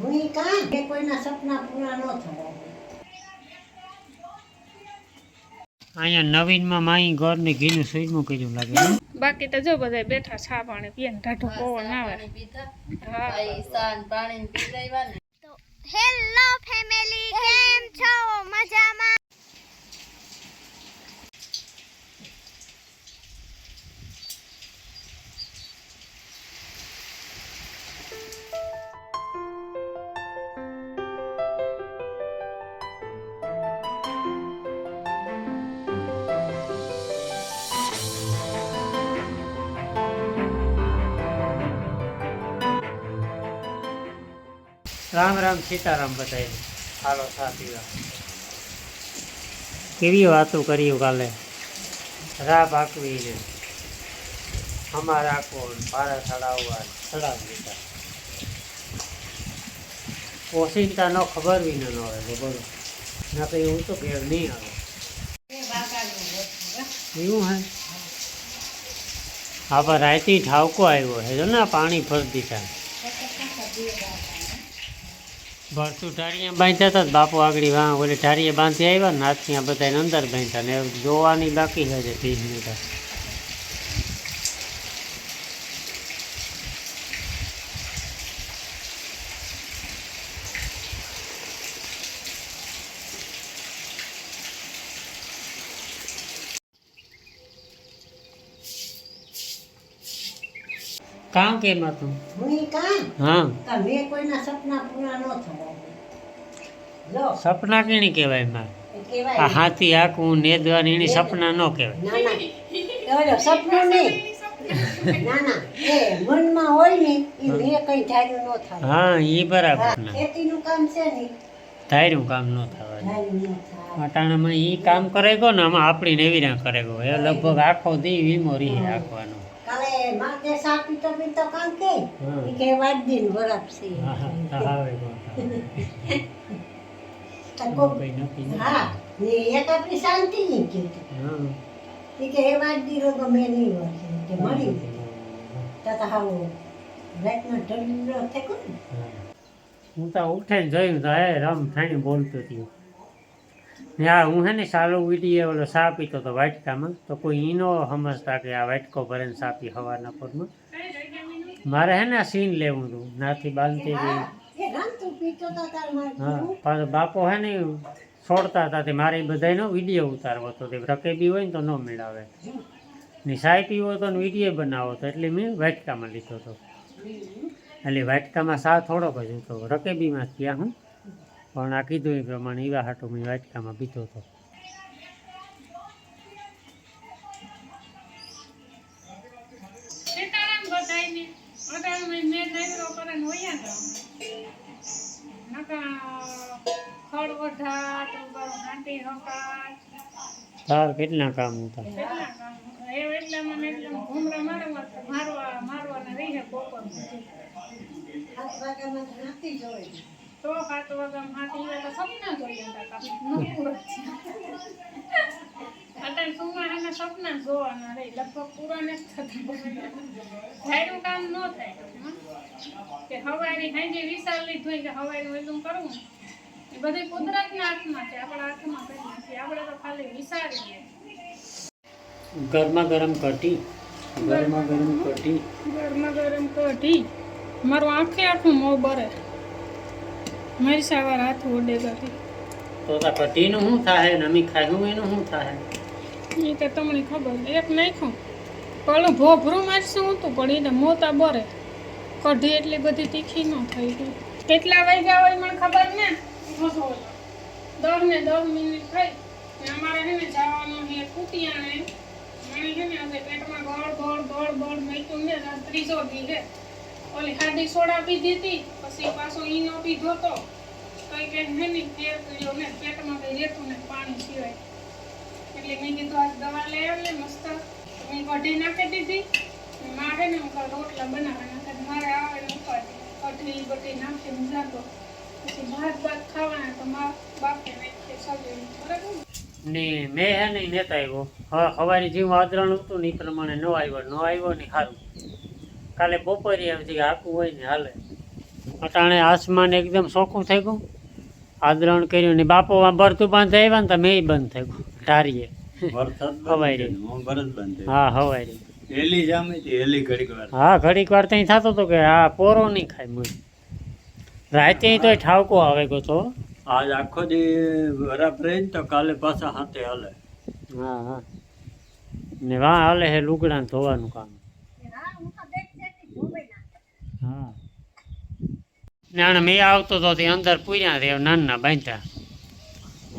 હું કાં કે કોઈના સપના પૂરા ન થવા દે. અહીંયા નવીનમાં માઈ ઘરને ઘીનું સુઈનું કર્યું લાગે બાકી તો જો બધા બેઠા છા પાણી પીએ ને ટાઢો પવન આવે. હેલો ફેમિલી કેમ છો? મજામાં? રામ રામ સીતારામ બતાવી હાલો સા પીવા. કેવી વાતો કર્યું કાલે? રા પાકવી અમારા કોણ? ભારત ચડાવવા ચડાવી દીધા ઓસિંતા નો ખબર બી ન આવે બરોબર ના તો એવું તો ઘેર નહીં આવે. એવું હે? હા પણ રાયતી ઠાવકો આવ્યો હે જો ને પાણી ભરી દીધા ભરતું ઢાળીએ બાંધ્યા હતા બાપુ આગળ વાં ઓલે ઢાળીએ બાંધી આવ્યા ને હાથથી આ અંદર બાંધ્યા ને જોવાની બાકી છે જે ત્રીસ મિનિટ. કામ કેમ હતું? હું તમે કોઈના સપના પૂરા ન થવા જો સપના કેણી કહેવાય મારે આ હાથી આખું નેદવાની એની સપના ન કહેવાય. ના ના. સપનું નહીં. ના ના. એ મનમાં હોય ને એ મેં કઈ ધાર્યું ન થાય. હા એ બરાબર. ખેતીનું કામ છે ને ધાર્યું કામ ન થવા ધાર્યું અટાણામાં એ કામ કરે ગો ને આમાં આપણી નેવી ના કરે ગો એ લગભગ આખો દી વીમો રહી રાખવાનો. કાલે માથે સા પીતો પીતો કામ કે. ઈ કે વાત દિન બરાબર છે. હા ને એક આપણી શાંતિ ની કીધું. હા. ઈ કે એ વાત દીરો ગમે નહીં હોય કે મળી તો તો હાવ રાતનો ઢંઢેરો થયો હું. તો ઉઠે જોયું તો એ રમ થાણી બોલતો થયો. ને હું હે ને સાલો વીડિયો ઓલો સા પીતો તો વાટકામાં. તો કોઈ ઈનો સમજતા કે આ વાટકો ભરીને સા પી હવારના પરમાં મારે હે ને આ સીન લેવું હતું નાથી બાંધતી તો હા બાપો હે ને છોડતા હતા તે મારે બધાનો વીડિયો ઉતારવો હતો. તે રકેબી હોય ને તો ન મેળાવે. ને સાય પીવો હતો ને વીડિયો બનાવો હતો, એટલે મેં વાટકામાં લીધો હતો. એટલે વાટકામાં સા થોડોક જ હતો. રકેબીમાં ત્યાં હું. પણ આ કીધું એ પ્રમાણે એવા હાટો મેં વાટકામાં પીધો હતો. તાર કેટલા કામ હતા? મારવાના રહી છે બપોર તો નાખી જોઈ તો સાત વાગ્યામાં હાથી આવે તો સપના જોઈએ હતા. કાંઈ. છે. અત્યારે સુમાહાના સપના જોવાના રહી. લગભગ પૂરા નથી થતા કામ ન થાય. કે હવારી હાંજે વિચાર લીધું હોય કે હવારી ઓલું કરવું. એ બધી કુદરતના હાથમાં છે. આપણા હાથમાં કંઈ નથી. આપણે તો ખાલી વિચારીએ ગરમા ગરમ કઢી. ગરમા ગરમ કઢી. ગરમા ગરમ કઢી. મારું આખે આખું મોં બરે. મારી સવાર હાથ ઉડે કરી તો તા કઢીનું શું થાય ને અમે ખાયું એનું શું થાય એ તો તમને ખબર એક નાખ્યું. પેલું ભોભરું મારશું હતું પણ એને મોતા બરે. કઢી એટલી બધી તીખી ન થઈ ગઈ. કેટલા વાગ્યા હોય મને ખબર ને? દસ ને દસ મિનિટ થઈ. ને અમારે છે ને જવાનું છે કુટિયાને. મને છે ને આજે પેટમાં ગળ ગળ ગળ ગળ મેક્યું ને ત્રીજો દી છે ઓલી હાડી સોડા પી હતી પછી પાછો ઈનો પીધો તો કઈ કઈ હે ને તેલ કર્યો ને પેટમાં કઈ રહેતું ને પાણી સિવાય. એટલે મેં કીધું, આજ દવા લઈ આવે મસ્ત. મેં કઢી નાખી દીધી. મારે ને હું રોટલા બનાવવાના કે મારે આવે ને ઉપાડી. કઢી બધી નાખીને જાતો પછી ભાત ભાત ખાવાના તો મા બાપે નાખી સગી બરાબર? ને મેં હે નહીં નેતા આવ્યો. હવે સવારે જેવું આદરણ હતું ને એ પ્રમાણે ન આવ્યો ન આવ્યો ને સારું. કાલે બપોરે એમ કે આખું હોય ને હાલે. અટાણે આસમાન એકદમ ચોખ્ખું થઈ ગયું. આદરણ કર્યું ને બાપો ભરતું બંધ થઈ ને તો મેં બંધ થઈ ગયું. ઢારીએ. હા હવાઈ. છે, હું છે. હા એલી જામી હતી, એલી ઘડીક વાર. હા ઘડીક વાર ત્યાં થતો હતો કે આ પોરો નહીં ખાય મું રાતે તોય ઠાવકો આવે ગયો તો. આજ આખો દી બરાબર રહી તો કાલે પાછા હાથે હાલે. હા હા. ને વાં હાલે હે લુગડા ધોવાનું કામ. હા. નાના મેં આવતો તો તે અંદર પૂર્યા તે નાના બાંધ્યા.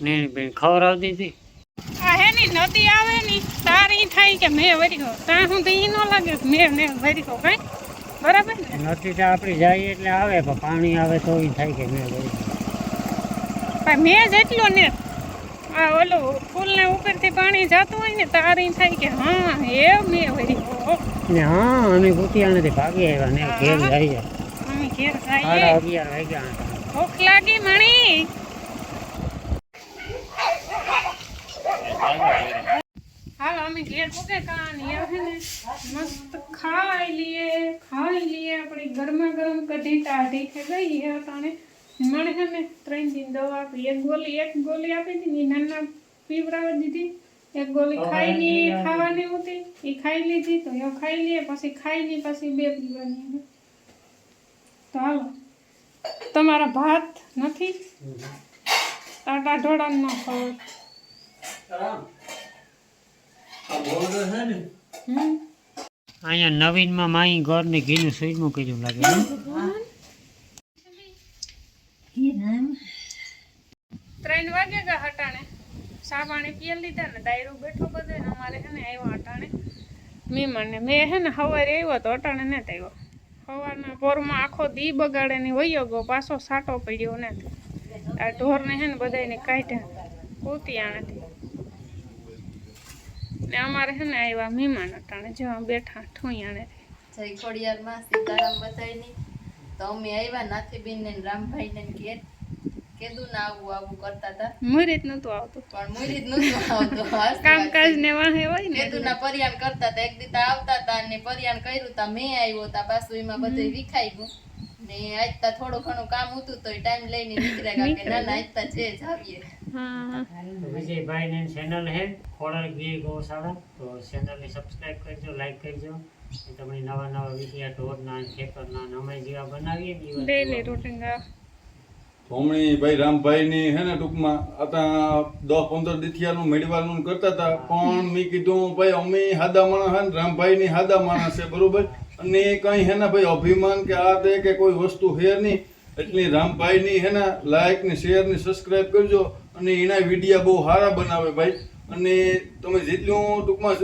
ને બેન આવતી હતી? આ હે ની નદી આવે ની તારી થાય કે મેં વરીગો ત્યાં સુધી ઈ ન લાગે કે મેં ને વરી ગયો કઈ બરાબર ને? નદી તો આપણી જાય એટલે આવે પણ પાણી આવે તો ઈ થાય કે મેં વરીગો પણ મેં જેટલો ને આ ઓલું ફૂલના ઉપરથી પાણી જતું હોય ને તારી થાય કે હા એ મેં વરી ને હા અમે કુતિયાણાથી ભાગી આવ્યા ને ઘેર જાય અમે ઘેર સાડા અગિયાર વાગ્યા ભૂખ લાગી મણી. હાલો અમે ઘેર પૂગે કાની હે ને. મસ્ત ખાઈ લઈએ ખાઈ લઈએ. આપણી ગરમા ગરમ કઢી ટાઢી થઈ ગઈ હે મને હે ને? ત્રણ દિન દવા આપી. એક ગોળી એક ગોળી આપી દીધી નાના પીવરાવી દીધી. એક ગોળી ખાઈ લી ખાવાની હતી. એ ખાઈ લીધી તો એ ખાઈ લઈએ પછી ખાઈ લી પછી બે પીવાની તો હાલો. તમારા ભાત નથી? ટાટા ઢોળા ન ખબર હમ. અહીંયા નવીનમાં માઈ ઘરની ઘીનું સુઈનું કર્યું લાગે? ત્રણ વાગે ગયા હટાણે. સા પાણી પીએ લીધા ને દાયરો બેઠો બધે ને અમારે હે ને આવ્યો હટાણે. મહેમાનને મેં હે ને સવારે આવ્યો તો હટાણે ને આવ્યો સવારના પોરમાં આખો દી બગાડે ને વયો ગયો પાછો સાટો પડ્યો ને. આ ઢોરને હે ને બધાને કાઢ્યા. આણેથી. ને અમારે હે ને આવ્યા મહેમાન હટાણે જેવા બેઠા ઠુંયાણે જય ખોડિયારમાં સીતારામ બધાની તો અમે આવ્યા નાથીબેન ને રામભાઈ ને ઘેર. કીધું ના આવું આવું કરતા હતા. મુરીત નતું આવતું. પણ મુરીદ નતું આવતું. કામકાજ ને વાહે હોય ને કીધું ના પરિયાણ કરતા હતા. એક દીતા આવતા હતા ને પરિયાણ કર્યું તા. મેં આવ્યો તા પાછું એમાં બધું વિખાઈ ગયું ને આજતા થોડું ઘણું કામ હતું તો ટાઈમ લઈને નીકળ્યા કે ના ના? આજતા છે જ વિજયભાઈ ને ચેનલ હે ખોડલ ગીર ગૌશાળા. તો ચેનલને સબસ્ક્રાઇબ કરજો લાઈક કરજો. તમને નવા નવા વિડીયા ઢોરના ખેતરના અને અમે જેવા બનાવીએ ડેલી રૂટીન ભોમણી ભાઈ, રામભાઈની હે ને ટૂંકમાં હતા દસ પંદર દિથિયાનું મેળવાનું કરતા હતા. પણ મેં કીધું, ભાઈ, અમે હાદા માણસ હે ને, રામભાઈની હાદા માણસ છે, બરોબર? અને કઈ હે ને ભાઈ, અભિમાન કે આ તે કે કોઈ વસ્તુ હે નહીં. એટલે રામભાઈની હે ને લાઈક ને શેર ને સબસ્ક્રાઇબ કરજો અને એના વિડીયા બહુ સારા બનાવે ભાઈ. અને તમે જેટલું ટૂંકમાં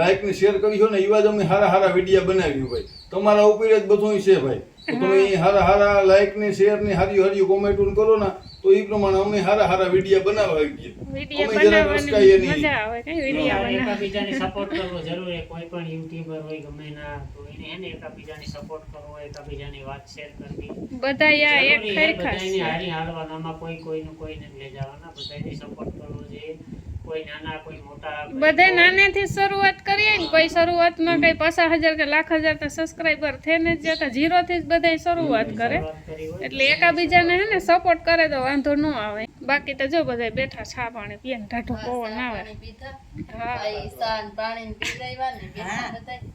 લાઈક ને શેર કર્યો ને એવા જ અમે સારા સારા વિડીયા બનાવ્યું ભાઈ. તમારા ઉપર જ બધું છે ભાઈ. તો તમે હારા હારા લાઈક ને શેર ને હારી હારી કોમેન્ટ કરો ને તો એ પ્રમાણે અમે હારા હારા વિડીયા બનાવવા વીડિયો અમે જરાક બનાવવાની મજા આવે કે વીડિયો બનાવવા એકબીજાને સપોર્ટ કરવો જરૂરી કોઈ પણ યુટ્યુબર હોય ગમે ના તો એને એને એકબીજાને સપોર્ટ કરવો એકબીજાની વાત શેર કરવી. બધા યા એક હે, ખરખા હારી હાલવાનામાં કોઈ કોઈનું કોઈને જ લઈ જવાના બધાને સપોર્ટ કરવો જોઈએ. કોઈ નાના કોઈ મોટા બધે નાનેથી શરૂઆત કરીએ ને કોઈ શરૂઆતમાં કઈ પચાસ હજાર કે લાખ હજાર તો સબસ્ક્રાઈબર થઈને જ જતા જીરો થી જ બધા શરૂઆત કરે. એટલે એકાબીજાને હે ને સપોર્ટ કરે તો વાંધો ન આવે. બાકી તો જો બધા બેઠા છા પાણી પીએ ને ઢાઢો પવન આવે. હા.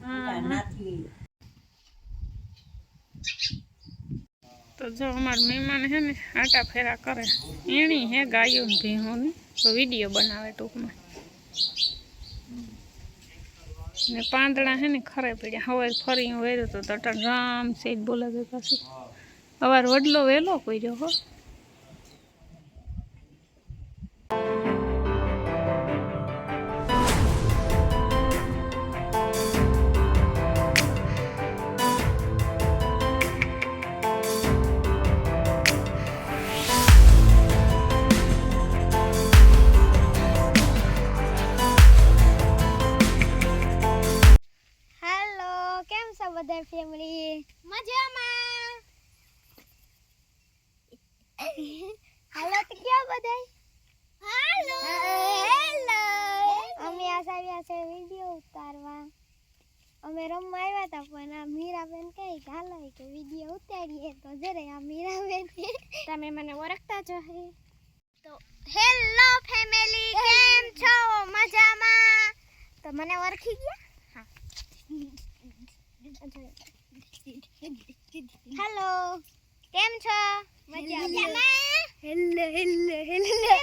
હા. નાથી તો જો અમાર મહેમાન છે ને આટા ફેરા કરે. એણી હે ગાયો ને તો વીડિયો બનાવે ટૂંકમાં. ને પાંદડા છે ને ખરે પડ્યા. હવે ફરી હું વેર્યું તો તટર રામ સેજ બોલે પાછું પાછી. અવાર વડલો વહેલો કર્યો હો. બધા ફેમિલી મજામાં. હાલો તો ક્યાં બધા? હાલો હેલો અમે આ આવ્યા છે વિડિયો ઉતારવા. અમે રમવા આવ્યા હતા પણ આ મીરાબેન કહે કે હાલો ઈ કે વીડિયો ઉતારીએ. તો જરે આ મીરાબેન તમે મને ઓળખતા જ હે તો હેલો ફેમિલી કેમ છો? મજામાં? તો મને ઓળખી ગયા? હા. હેલો કેમ છો? મજા હેલો હેલો હેલો